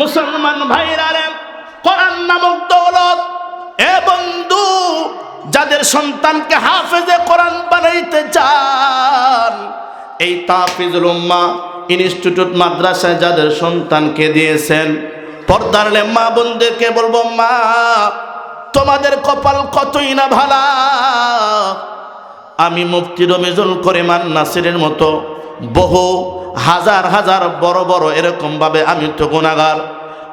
মুসলমান ভাইরা রে, কোরআন নামক দৌলত। এ বন্ধু, যাদের সন্তানকে হাফেজে কোরআন বানাইতে চান, এই তাফিজুল উম্মা ইনস্টিটিউট মাদ্রাসায় যাদের সন্তানকে দিয়েছেন, পর্দার মা বোনদেরকে বলব, মা, তোমাদের কপাল কতই না ভালা? আমি মুফতি রমিজুল করিমান নাসিরের মতো বহু হাজার হাজার বড় বড় এরকমভাবে আমি তো গুণাগার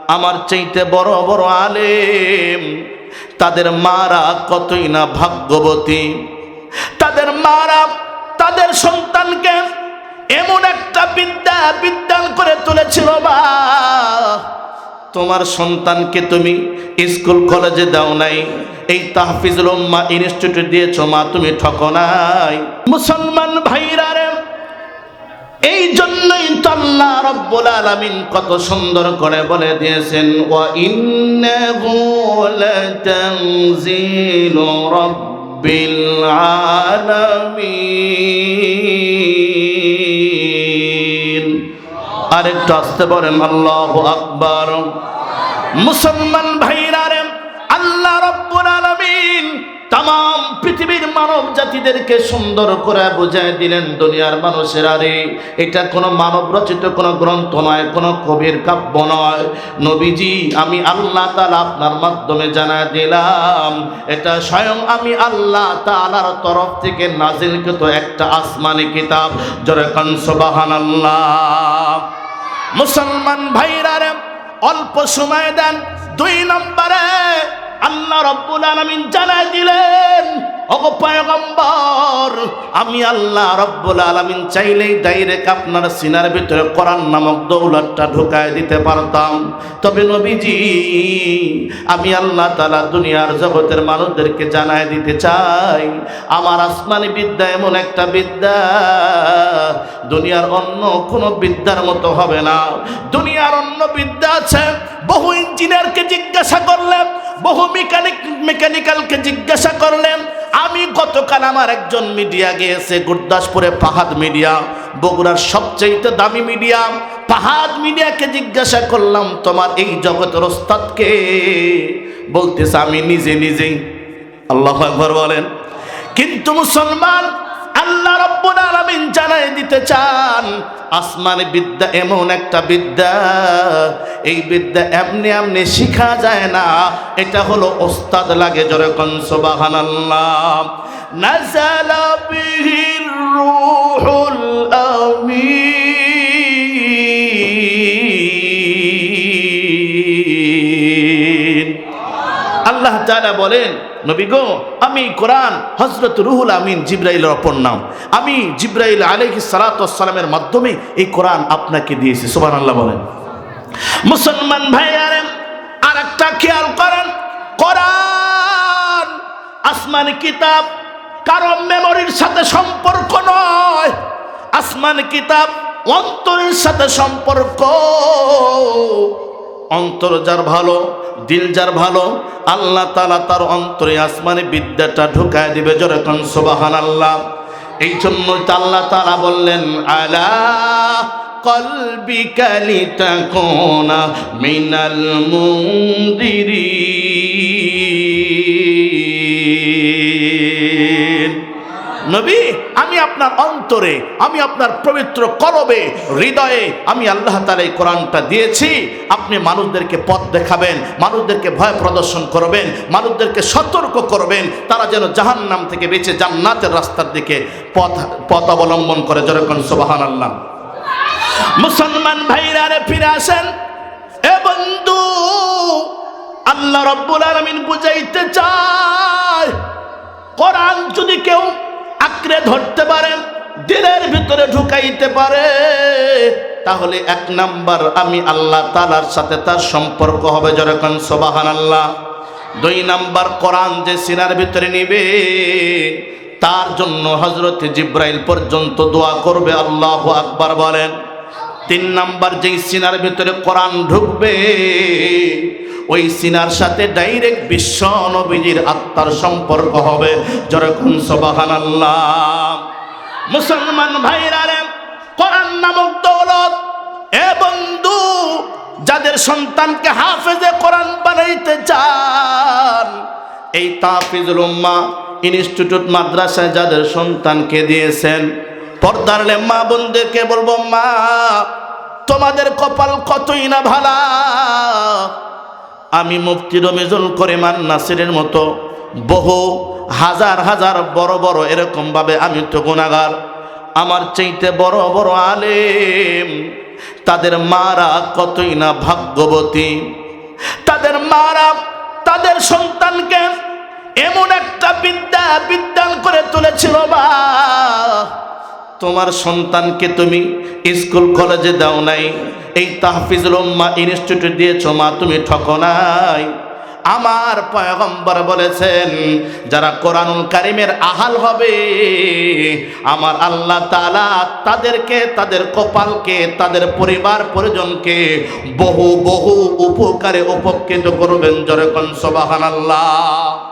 আমার চাইতে বড় বড় আলেম, তাদের মারা কতই না ভাগ্যবতী। তাদের মারা, তাদের সন্তানকে এমন একটা বিদ্যা বিদ্যান করে তুলেছিল বা তোমার সন্তানকে তুমি স্কুল, কলেজে দাও নাই। এই তাহফিজুল উম্মা ইনস্টিটিউট দিয়েছ মা, তুমি ঠকো নাই। মুসলমান ভাইরা রে, এই জন্যই তো আল্লাহ রব্বুল আলামিন কত সুন্দর করে বলে দিয়েছেন, ওয়া ইন্নাহু লাতানজিলু রাব্বিল আলামিন। আরেকটু আসতে বলেন আল্লাহু আকবার। মুসলমান ভাইরা আল্লাহ রব্বুল আলামিন তাম পৃথিবীর মানব জাতিদেরকে সুন্দর করে বুঝাই দিলেন, দুনিয়ার মানুষের আরে। এটা কোনো মানব রচিত কোনো গ্রন্থ নয়, কোনো কবির কাব্য নয়। নবীজি, আমি আল্লাহ তালা আপনার মাধ্যমে জানাই দিলাম, এটা স্বয়ং আমি আল্লাহ তাআলার তরফ থেকে নাজিলকৃত একটা আসমানি কিতাব। জোরে কান, সুবহানাল্লাহ। মুসলমান ভাইরার অল্প সময় দেন। দুই নম্বরে আল্লাহ রব্বুল আলমিন জানাই দিলেন ওগো পয়গম্বর, আমি আল্লাহ রব্বুল আলামিন চাইলেই ডাইরেক্ট আপনার সিনার ভিতরে কোরআন নামক দৌলতটা ঢুকায় দিতে পারতাম। তবে নবীজি, আমি আল্লাহ তাআলা দুনিয়ার জগতের মানুষদেরকে জানাই দিতে চাই, আমার আসমানি বিদ্যা এমন একটা বিদ্যা, দুনিয়ার অন্য কোনো বিদ্যার মতো হবে না। দুনিয়ার অন্য বিদ্যা আছে, বহু ইঞ্জিনিয়ারকে জিজ্ঞাসা করলেন, বহু মেকানিক, মেকানিক্যালকে জিজ্ঞাসা করলেন আমি গতকাল আমার একজন মিডিয়া গিয়েছে, গুরদাসপুরে পাহাদ মিডিয়া, বগুড়ার সবচেয়ে দামি মিডিয়া। পাহাদ মিডিয়াকে জিজ্ঞাসা করলাম, তোমার এই জগতের ওস্তাদকে বলতেছে, আমি নিজে নিজেই। আল্লাহ বলেন। কিন্তু মুসলমান, আল্লাহ রব্বুল আলামিন দিতে চান। আসমানি বিদ্যা এমন একটা বিদ্যা। এই বিদ্যা এমনি এমনি শিখা যায় না। এটা হলো ওস্তাদ লাগে জোরে কোন নাজালা বিহির রূহুল আল্লাহ তাআলা বলেন, নবী গো, আমি কোরআন হজরত রুহুল আমিন জিব্রাইলের অপর নাম। আমি জিব্রাইল আলাইহিস সালামের মাধ্যমে এই কোরআন আপনাকে দিয়েছি। সুবহানাল্লাহ বলেন। মুসলমান ভাইয়ারেন আর একটা খেয়াল করেন, কোরআন আসমানি কিতাব কারও মেমোরির সাথে সম্পর্ক নয়, আসমানি কিতাব অন্তরের সাথে সম্পর্ক। অন্তর যার ভালো, দিল যার ভালো, আল্লাহ তালা তার অন্তরে আসমানে বিদ্যাটা ঢুকায় দিবে যেরকম সোবাহান আল্লাহ এই জন্য আল্লাহ তালা বললেন, আলা কলবি কালিতা কোনা মিনাল মুন্দিরি নবী আমি আপনার অন্তরে, আমি আপনার পবিত্র কলবে, হৃদয়ে আমি আল্লাহ তালা এই কোরআনটা দিয়েছি। আপনি মানুষদেরকে পথ দেখাবেন, মানুষদেরকে ভয় প্রদর্শন করবেন, মানুষদেরকে সতর্ক করবেন, তারা যেন জাহান নাম থেকে বেঁচে জান্নাতের রাস্তার দিকে পথ পথ অবলম্বন করে। যেরকম সোবাহান আল্লাহ মুসলমান ভাইরা ফিরে আসেন। এ বন্ধু, আল্লাহ রব্বুল আলমিন বুঝাইতে চায়, কোরআন যদি কেউ আঁকড়ে ধরতে পারে, দিলের ভিতরে ঢুকাইতে পারে। তাহলে এক নাম্বার আমি আল্লাহ তালার সাথে তার সম্পর্ক হবে যেরকম সোবাহান আল্লাহ দুই নাম্বার কোরআন যে সিনার ভিতরে নিবে, তার জন্য হজরত জিব্রাইল পর্যন্ত দোয়া করবে, আল্লাহ আকবার বলেন। তিন নাম্বার যেই সিনার ভিতরে কোরআন ঢুকবে ওই সিনার সাথে ডাইরেক্ট বিশ্ব নবীজির আত্মার সম্পর্ক হবে। যেরকম সবাহান আল্লাহ মুসলমান ভাইরা রে, কোরআন নামক দৌলত, এ বন্ধু, যাদের সন্তানকে হাফেজে কোরআন বানাইতে চান, এই তাফিজুল উম্মা ইনস্টিটিউট মাদ্রাসায় যাদের সন্তানকে দিয়েছেন, পর্দার মা বোনদেরকে বলব, মা, তোমাদের কপাল কতই না ভালা? আমি মুফতি রমিজুল করিমান নাসিরের মতো বহু হাজার হাজার বড় বড় এরকমভাবে আমি তো গুণাগার আমার চাইতে বড় বড় আলেম, তাদের মারা কতই না ভাগ্যবতী। তাদের মারা, তাদের সন্তানকে এমন একটা বিদ্যা বিদ্যান করে তুলেছিল বা তোমার সন্তানকে তুমি স্কুল, কলেজে দাও নাই। এই তাহফিজুল উম্মা ইনস্টিটিউট দিয়েছ মা, তুমি ঠকো নাই। আমার পয়গম্বর বলেছেন, যারা কোরআনুল কারিমের আহাল হবে, আমার আল্লাহ তাআলা তাদেরকে, তাদের কপালকে, তাদের পরিবার পরিজনকে বহু বহু উপকারে উপকৃত করবেন। জরে কন, সুবহানাল্লাহ।